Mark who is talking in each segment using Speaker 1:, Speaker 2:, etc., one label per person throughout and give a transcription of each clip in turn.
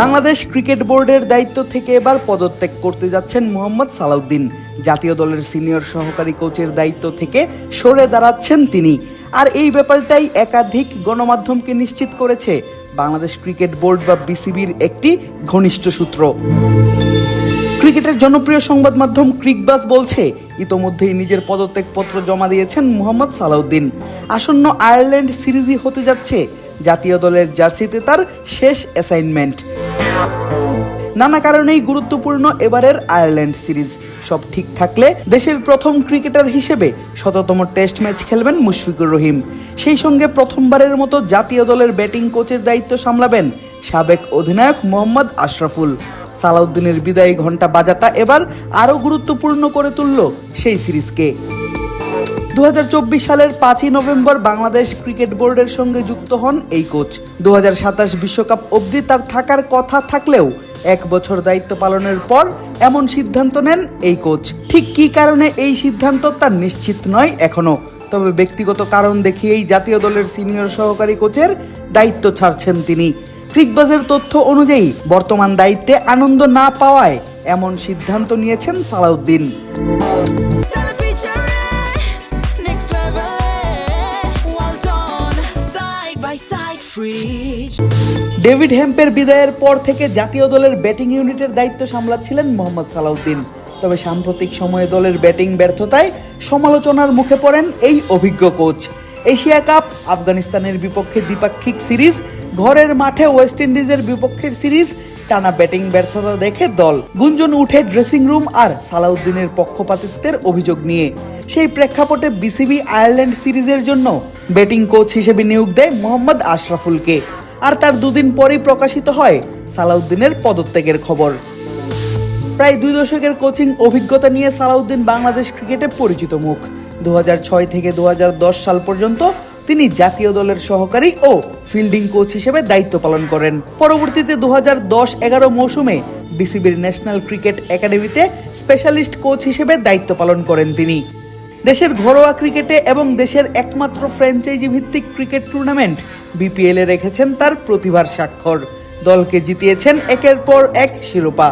Speaker 1: Bangladesh cricket বোর্ডের দায়িত্ব থেকে এবার পদত্যাগ করতে যাচ্ছেন মোহাম্মদ সালাউদ্দিন। জাতীয় দলের সিনিয়র সহকারী কোচের দায়িত্ব থেকে সরে দাঁড়াচ্ছেন তিনি। আর এই ব্যাপারটাই একাধিক গণমাধ্যমকে নিশ্চিত করেছে। বাংলাদেশ ক্রিকেট বোর্ড বা বিসিবির একটি ঘনিষ্ঠ সূত্র। ক্রিকেটের জনপ্রিয় সংবাদ মাধ্যম ক্রিকবাস বলছে, ইতোমধ্যেই নিজের পদত্যাগপত্র জমা দিয়েছেন মোহাম্মদ সালাউদ্দিন। আসন্ন আয়ারল্যান্ড সিরিজই হতে যাচ্ছে। জাতীয় দলের জার্সিতে তার শেষ অ্যাসাইনমেন্ট নানা কারণেই গুরুত্বপূর্ণ এবারের আয়ারল্যান্ড সিরিজ। সব ঠিক থাকলে দেশের প্রথম ক্রিকেটার হিসেবে শততম টেস্ট ম্যাচ খেলবেন মুশফিকুর রহিম। সেই সঙ্গে প্রথমবারের মতো জাতীয় দলের ব্যাটিং কোচের দায়িত্ব সামলাবেন সাবেক অধিনায়ক মোহাম্মদ আশরাফুল। সালাউদ্দিনের বিদায়ী ঘণ্টা বাজাটা এবার আরও গুরুত্বপূর্ণ করে তুলল সেই সিরিজকে। দু হাজার চব্বিশ সালের পাঁচই নভেম্বর বাংলাদেশ ক্রিকেট বোর্ডের সঙ্গে যুক্ত হন এই কোচ। দু বিশ্বকাপ অবধি তার থাকার কথা থাকলেও এক বছর দায়িত্ব পালনের পর এমন সিদ্ধান্ত নেন এই কোচ। ঠিক কী কারণে এই সিদ্ধান্ত তার নিশ্চিত নয় এখনও। তবে ব্যক্তিগত কারণ দেখিয়েই জাতীয় দলের সিনিয়র সহকারী কোচের দায়িত্ব ছাড়ছেন তিনি। ক্রিকবাজের তথ্য অনুযায়ী বর্তমান দায়িত্বে আনন্দ না পাওয়ায় এমন সিদ্ধান্ত নিয়েছেন সালাউদ্দিন। ডেভিড হেম্পের বিদায়ের পর থেকে জাতীয় দলের ব্যাটিং ইউনিটের দায়িত্ব সামলাচ্ছিলেন মোহাম্মদ সালাউদ্দিন। তবে সাম্প্রতিক সময়ে দলের ব্যাটিং ব্যর্থতায় সমালোচনার মুখে পড়েন এই অভিজ্ঞ কোচ। এশিয়া কাপ, আফগানিস্তানের বিপক্ষে দ্বিপাক্ষিক সিরিজ ঘরের মাঠে ওয়েস্ট ইন্ডিজের বিপক্ষের সিরিজ, টানা ব্যাটিং ব্যর্থতা দেখে দল গুঞ্জন উঠে ড্রেসিং রুম আর সালাউদ্দিনের পক্ষপাতিত্বের অভিযোগ নিয়ে। সেই প্রেক্ষাপটে বিসিবি আয়ারল্যান্ড সিরিজের জন্য ব্যাটিং কোচ হিসেবে নিয়োগ দেয় মোহাম্মদ আশরাফুলকে। আর তার দুদিন পরেই প্রকাশিত হয় সালাউদ্দিনের পদত্যাগের খবর। প্রায় দুই দশকের কোচিং অভিজ্ঞতা নিয়ে সালাউদ্দিন বাংলাদেশ ক্রিকেটে পরিচিত মুখ। দু হাজার ছয় থেকে দু হাজার দশ সাল পর্যন্ত তিনি জাতীয় দলের সহকারী ও ফিল্ডিং কোচ হিসেবে দায়িত্ব পালন করেন। পরবর্তীতে দু হাজার দশ এগারো মৌসুমে বিসিবির ন্যাশনাল ক্রিকেট একাডেমিতে স্পেশালিস্ট কোচ হিসেবে দায়িত্ব পালন করেন তিনি। দেশের ঘরোয়া ক্রিকেটে এবং দেশের একমাত্র ফ্র্যাঞ্চাইজি ভিত্তিক ক্রিকেট টুর্নামেন্ট বিপিএল এ রেখেছেন তার প্রতিভার স্বাক্ষর। দলকে জিতিয়েছেন একের পর এক শিরোপা।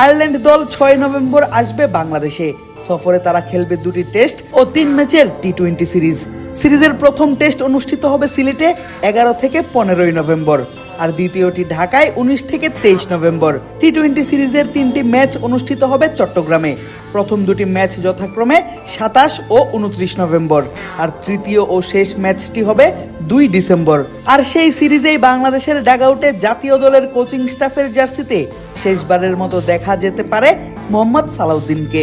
Speaker 1: আয়ারল্যান্ড দল ছয় নভেম্বর আসবে বাংলাদেশে। সফরে তারা খেলবে দুটি টেস্ট ও তিন ম্যাচের টি টোয়েন্টি সিরিজ। সিরিজের প্রথম টেস্ট অনুষ্ঠিত হবে সিলেটে এগারো থেকে পনেরোই নভেম্বর আর দ্বিতীয়টি ঢাকায় উনিশ থেকে তেইশ নভেম্বর। টি টোয়েন্টি সিরিজের তিনটি ম্যাচ অনুষ্ঠিত হবে চট্টগ্রামে। প্রথম দুটি ম্যাচ যথাক্রমে সাতাশ ও উনত্রিশ নভেম্বর আর তৃতীয় ও শেষ ম্যাচটি হবে দুই ডিসেম্বর। আর সেই সিরিজেই বাংলাদেশের ডাগআউটে জাতীয় দলের কোচিং স্টাফের জার্সিতে শেষবারের মতো দেখা যেতে পারে মোহাম্মদ সালাউদ্দিনকে।